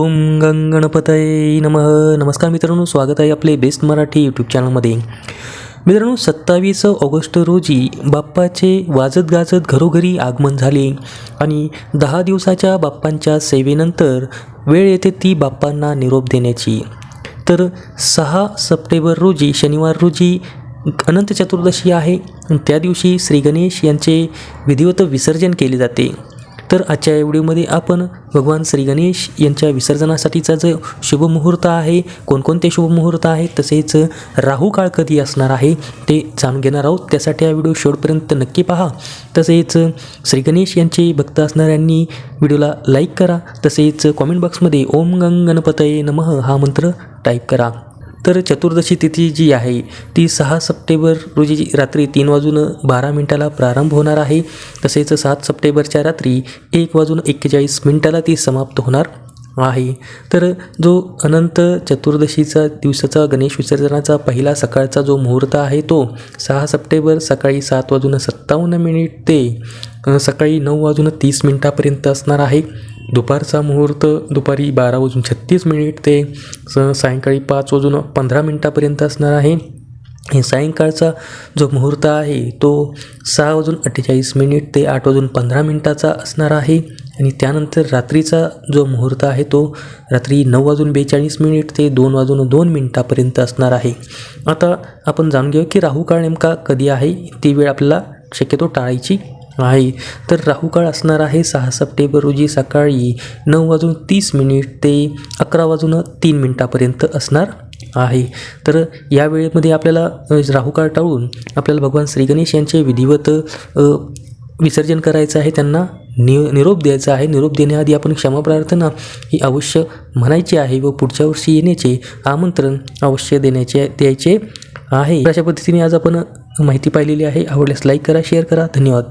गंग गणपतये नमः. नमस्कार मित्रांनो स्वागत आहे आपले बेस्ट मराठी यूट्यूब चॅनलमध्ये मित्रांनो सत्तावीस ऑगस्ट रोजी बाप्पाचे वाजत गाजत घरोघरी आगमन झाले आणि दहा दिवसाच्या बाप्पांच्या सेवेनंतर वेळ येते ती बाप्पांना निरोप देण्याची. तर सहा सप्टेंबर रोजी शनिवार रोजी अनंत चतुर्दशी आहे. त्या दिवशी श्री गणेश यांचे विधिवत विसर्जन केले जाते. तर आजच्या या व्हिडिओमध्ये आपण भगवान श्री गणेश यांच्या विसर्जनासाठीचा जो शुभमुहूर्त आहे कोणकोणते शुभमुहूर्त आहे आहेत तसेच राहू काळ कधी असणार आहे ते जाणून घेणार आहोत. त्यासाठी हा व्हिडिओ शेवटपर्यंत नक्की पहा. तसेच श्री गणेश यांचे भक्त असणाऱ्यांनी व्हिडिओला लाईक करा. तसेच कॉमेंट बॉक्समध्ये ओम गंग गणपतये नमः हा मंत्र टाईप करा. तर चतुर्दशी तिथी जी आहे ती सहा सप्टेंबर रोजी रात्री तीन वाजून बारा मिनिटाला प्रारंभ होणार आहे. तसेच सात सप्टेंबरच्या रात्री एक वाजून एक्केचाळीस मिनिटाला ती समाप्त होणार आहे. तर जो अनंत चतुर्दशीचा दिवसाचा गणेश विसर्जनाचा पहिला सकाळचा जो मुहूर्त आहे तो सहा सप्टेंबर सकाळी सात वाजून सत्तावन्न मिनिट ते सकाळी नऊ वाजून तीस मिनिटापर्यंत असणार आहे. दुपारचा मुहूर्त दुपारी बारा वाजून छत्तीस मिनिट ते स सायंकाळी पाच वाजून पंधरा मिनिटापर्यंत असणार आहे. हे सायंकाळचा जो मुहूर्त आहे तो सहा वाजून अठ्ठेचाळीस मिनिट ते आठ वाजून पंधरा मिनिटाचा असणार आहे. आणि त्यानंतर रात्रीचा जो मुहूर्त आहे तो रात्री नऊ वाजून बेचाळीस मिनिट ते दोन वाजून दोन मिनिटापर्यंत असणार आहे. आता आपण जाणून घेऊ की राहू काळ नेमका कधी आहे? ती वेळ आपल्याला शक्यतो टाळायची आहे. तर राहू काळ असणार आहे सहा सप्टेंबर रोजी सकाळी नऊ वाजून तीस मिनिट ते अकरा वाजून तीन मिनिटापर्यंत असणार आहे. तर या वेळेमध्ये आपल्याला राहुकाळ राहू काळ टाळून आपल्याला भगवान श्री गणेश यांचे विधिवत विसर्जन करायचं आहे त्यांना नि निरोप द्यायचा आहे. निरोप देण्याआधी आपण क्षमा प्रार्थना ही अवश्य म्हणायची आहे व पुढच्या वर्षी येण्याचे आमंत्रण अवश्य देण्याचे द्यायचे आहे. अशा पद्धतीने आज आपण माहिती पाहिलेली आहे. आवडल्यास लाईक करा शेअर करा. धन्यवाद.